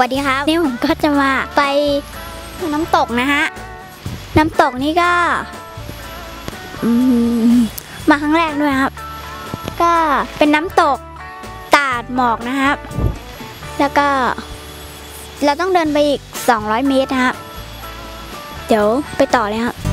วัสดีครับนี่ผมก็จะมาไปน้ำตกนะฮะ น้ำตกนี่ก็มมาครั้งแรกด้วยครับ ก็เป็นน้ำตกตาดหมอกนะครับ แล้วก็ เราต้องเดินไปอีก 200 เมตรนะครับ เดี๋ยวไปต่อเลยครับ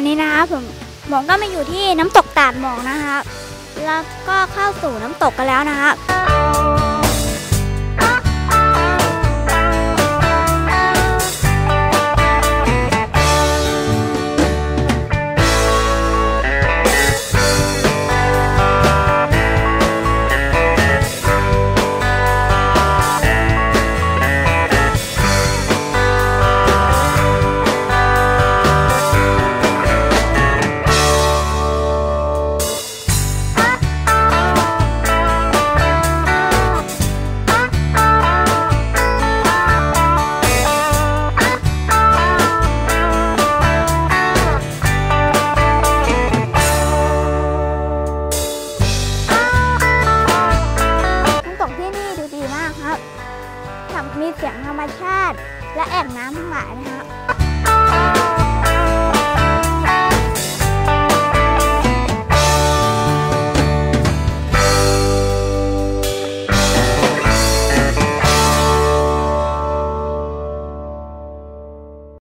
อนนี้นะครับผมหมก็มาอยู่ที่น้ำตกตาดหมองนะครับ แล้วก็เข้าสู่น้ำตกกันแล้วนะครับ ทำมีเสียงธรรมชาติ และแอ่งน้ำทั้งหลายนะครับ